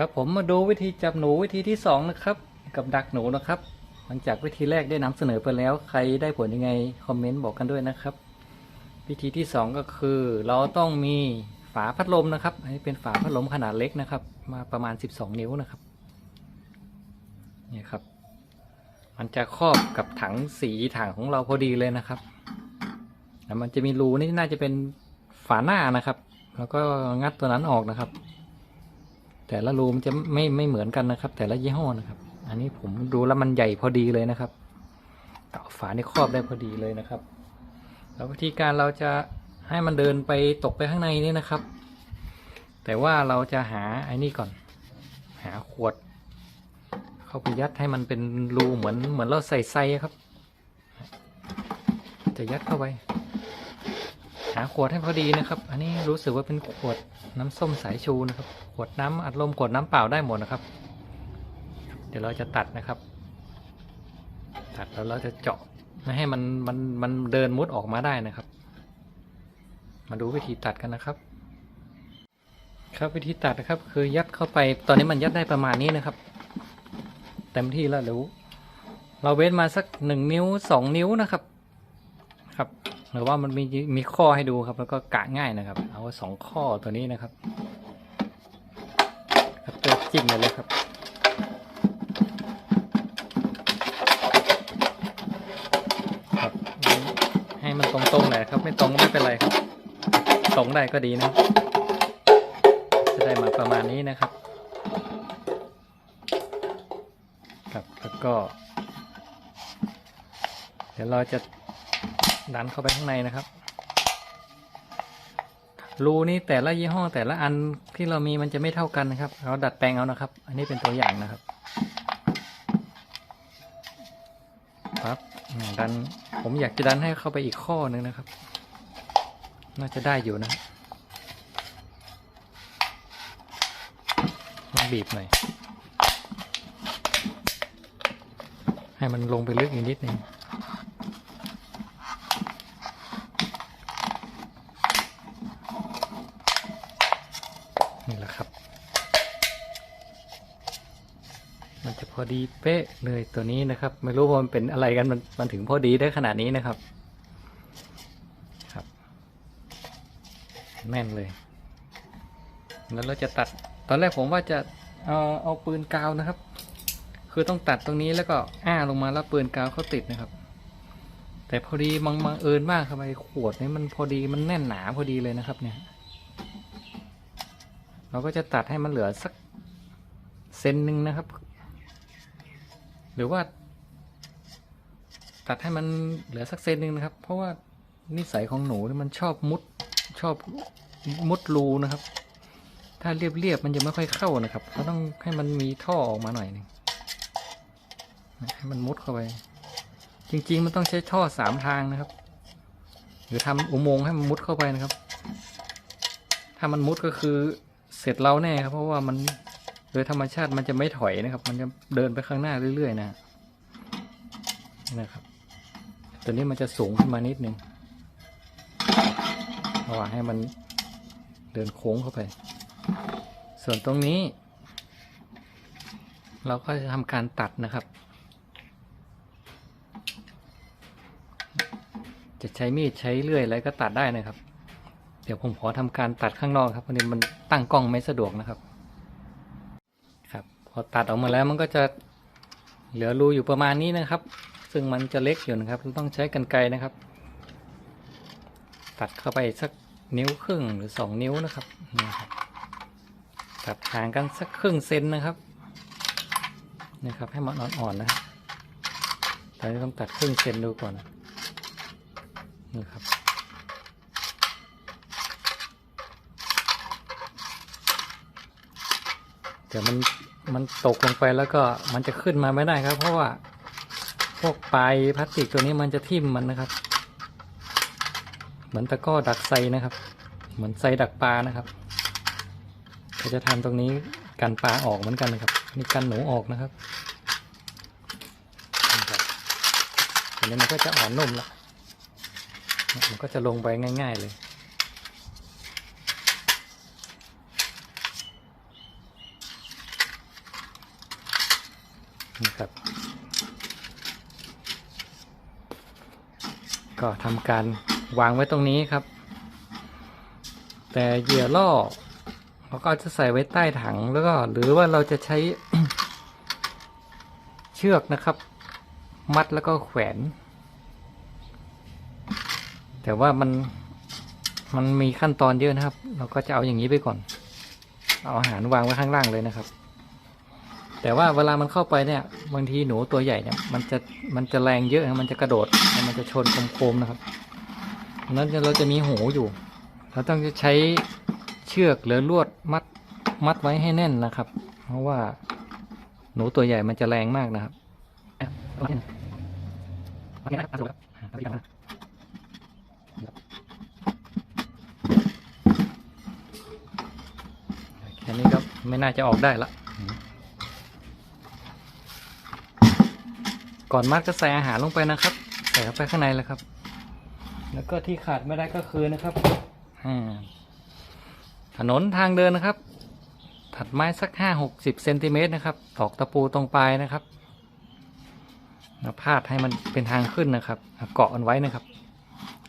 ครับผมมาดูวิธีจับหนูวิธีที่สองนะครับกับดักหนูนะครับ หลังจากวิธีแรกได้นำเสนอไปแล้ว ใครได้ผลยังไงคอมเมนต์บอกกันด้วยนะครับ วิธีที่สองก็คือ เราต้องมีฝาพัดลมนะครับอันนี้เป็นฝาพัดลมขนาดเล็กนะครับ มาประมาณ 12 นิ้วนะครับเนี่ยครับ มันจะครอบกับถังสีถังของเราพอดีเลยนะครับแล้วมันจะมีรูนี่น่าจะเป็นฝาหน้านะครับ แล้วก็งัดตัวนั้นออกนะครับ แต่ละรูมันจะไม่ไม่เหมือนกันนะครับ แต่ละยี่ห้อนะครับ อันนี้ผมดูแล้วมันใหญ่พอดีเลยนะครับเอาฝานี่ครอบได้พอดีเลยนะครับ แล้ววิธีการเราจะให้มันเดินไปตกไปข้างในนี่นะครับ แต่ว่าเราจะหาไอ้นี่ก่อน หาขวด เข้าไปยัดให้มันเป็นรูเหมือนเหมือนเราใส่ไส้ครับ จะยัดเข้าไป หาขวดให้พอดีนะครับ อันนี้รู้สึกว่าเป็นขวดน้ำส้มสายชูนะครับ ขวดน้ำอัดลมขวดน้ำเปล่าได้หมดนะครับ เดี๋ยวเราจะตัดนะครับ ตัดแล้วเราจะเจาะไม่ให้มันมันมันเดินมุดออกมาได้นะครับ มาดูวิธีตัดกันนะครับ ครับวิธีตัดนะครับ คือยัดเข้าไปตอนนี้มันยัดได้ประมาณนี้นะครับ เต็มที่แล้วเดี๋ยวเราเว้นมาสักหนึ่งนิ้วสองนิ้วนะครับ ครับหรือว่ามันมีมีข้อให้ดูครับ แล้วก็กะง่ายนะครับ เอาสองข้อตัวนี้นะครับ จิ้มเลยเลยครับครับ ให้มันตรงๆหน่อยครับ ไม่ตรงก็ไม่เป็นไรครับ ตรงได้ก็ดีนะจะได้มาประมาณนี้นะครับ ครับแล้วก็ เดี๋ยวเราจะดันเข้าไปข้างในนะครับ รูนี้แต่ละยี่ห้อแต่ละอันที่เรามีมันจะไม่เท่ากันนะครับ เราดัดแปลงเอานะครับ อันนี้เป็นตัวอย่างนะครับครับดันผมอยากจะดันให้เข้าไปอีกข้อหนึ่งนะครับ น่าจะได้อยู่นะลองบีบหน่อยให้มันลงไปลึกอีกนิดนึง นี่แหละครับ มันจะพอดีเป๊ะเลยตัวนี้นะครับ ไม่รู้ว่ามันเป็นอะไรกันมันมันถึงพอดีได้ขนาดนี้นะครับครับ แม่นเลย แล้วเราจะตัดตอนแรกผมว่าจะเอาเอาปืนกาวนะครับ คือต้องตัดตรงนี้แล้วก็อ้าลงมาแล้วปืนกาวเขาติดนะครับ แต่พอดีบังบังเอิญมากครับไอ้ขวดนี้มันพอดีมันแน่นหนาพอดีเลยนะครับเนี่ย เราก็จะตัดให้มันเหลือสักเซนหนึ่งนะครับ หรือว่า ตัดให้มันเหลือสักเซนหนึ่งนะครับ เพราะว่านิสัยของหนูมันชอบมุดชอบมุดรูนะครับ ถ้าเรียบๆมันจะไม่ค่อยเข้านะครับเราต้องให้มันมีท่อออกมาหน่อยหนึงให้มันมุดเข้าไป จริง ๆ มันต้องใช้ท่อสามทางนะครับ หรือทำอุโมงค์ให้มันมุดเข้าไปนะครับ ถ้ามันมุดก็คือ เสร็จเราแน่ครับ เพราะว่ามันโดยธรรมชาติมันจะไม่ถอยนะครับ มันจะเดินไปข้างหน้าเรื่อย ๆ นะนะครับ ตัวนี้มันจะสูงขึ้นมานิดนึงระว่างให้มันเดินโค้งเข้าไป ส่วนตรงนี้ เราก็จะทำการตัดนะครับ จะใช้มีดใช้เลื่อยอะไรก็ตัดได้นะครับ เดี๋ยวผมขอทำการตัดข้างนอกครับเพราะนี้มันตั้งกล้องไม่สะดวกนะครับ ครับ พอตัดออกมาแล้วมันก็จะเหลือรูอยู่ประมาณนี้นะครับ ซึ่งมันจะเล็กอยู่นะครับ ต้องใช้กันไกรนะครับ ตัดเข้าไปสักนิ้วครึ่งหรือสองนิ้วนะครับนี่ครับตัดห่างกันสักครึ่งเซนนะครับนี่ครับ ให้มันอ่อนๆนะครับตอนนี้ต้องตัดครึ่งเซนดูก่อนนี่ครับ เดี๋ยวมันมันตกลงไปแล้วก็มันจะขึ้นมาไม่ได้ครับ เพราะว่าพวกปลายพลาสติกตัวนี้มันจะทิ่มมันนะครับ เหมือนตะก้อดักไซนะครับ เหมือนไซดักปลานะครับเราจะทำตรงนี้กันปลาออกเหมือนกันนะครับนี่กันหนูออกนะครับนี่ครับอันนี้มันก็จะอ่อนนุ่มละมันก็จะลงไปง่าย ๆเลย นะครับ ก็ทำการวางไว้ตรงนี้ครับ แต่เหยื่อล่อเราก็จะใส่ไว้ใต้ถังแล้วก็หรือว่าเราจะใช้เชือกนะครับ มัดแล้วก็แขวน แต่ว่ามันมันมีขั้นตอนเยอะนะครับ เราก็จะเอาอย่างนี้ไปก่อน เอาอาหารวางไว้ข้างล่างเลยนะครับ แต่ว่าเวลามันเข้าไปเนี่ยบางทีหนูตัวใหญ่เนี่ยมันจะมันจะแรงเยอะนะมันจะกระโดดแล้วมันจะชนโคมๆนะครับนั้นเราจะมีหูอยู่ เราต้องจะใช้เชือกหรือลวดมัดมัดไว้ให้แน่นนะครับ เพราะว่าหนูตัวใหญ่มันจะแรงมากนะครับอะเอาไว้นะเอาไว้นะครับเอาไว้ครับเอาไว้ครับแค่นี้ก็ไม่น่าจะออกได้ละ ก่อนมัดก็ใส่อาหารลงไปนะครับ ใส่เข้าไปข้างในเลยครับ แล้วก็ที่ขาดไม่ได้ก็คือนะครับถนนทางเดินนะครับ ถัดไม้สักห้าหกสิบเซนติเมตรนะครับ ตอกตะปูตรงปลายนะครับแล้วพาดให้มันเป็นทางขึ้นนะครับเอาเกาะมันไว้นะครับ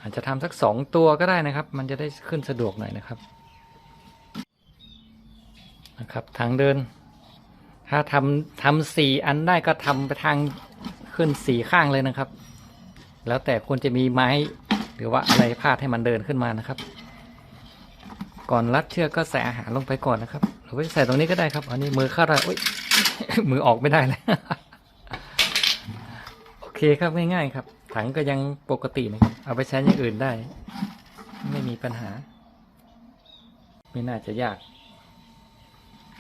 อาจจะทำสักสองตัวก็ได้นะครับ มันจะได้ขึ้นสะดวกหน่อยนะครับ นะครับ ทางเดิน ถ้าทำทำสี่อันได้ก็ทำไปทาง ขึ้นสี่ข้างเลยนะครับ แล้วแต่ควรจะมีไม้ หรือว่าอะไรพาดให้มันเดินขึ้นมานะครับ ก่อนรัดเชือกก็ใส่อาหารลงไปก่อนนะครับ หรือว่าจะใส่ตรงนี้ก็ได้ครับ อันนี้มือเข้าได้โอ๊ยมือออกไม่ได้เลยโอเคครับง่ายๆครับ ถังก็ยังปกตินะครับ เอาไปใช้อย่างอื่นได้ ไม่มีปัญหา ไม่น่าจะยาก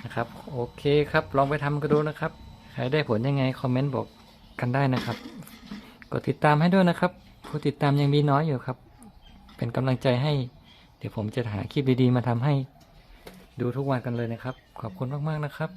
นะครับ โอเคครับ ลองไปทำกันดูนะครับ ใครได้ผลยังไง คอมเมนต์บอก กันได้นะครับ กดติดตามให้ด้วยนะครับ ผู้ติดตามยังมีน้อยอยู่ครับ เป็นกำลังใจให้ เดี๋ยวผมจะหาคลิปดีๆ มาทำให้ดูทุกวันกันเลยนะครับ ขอบคุณมากๆนะครับ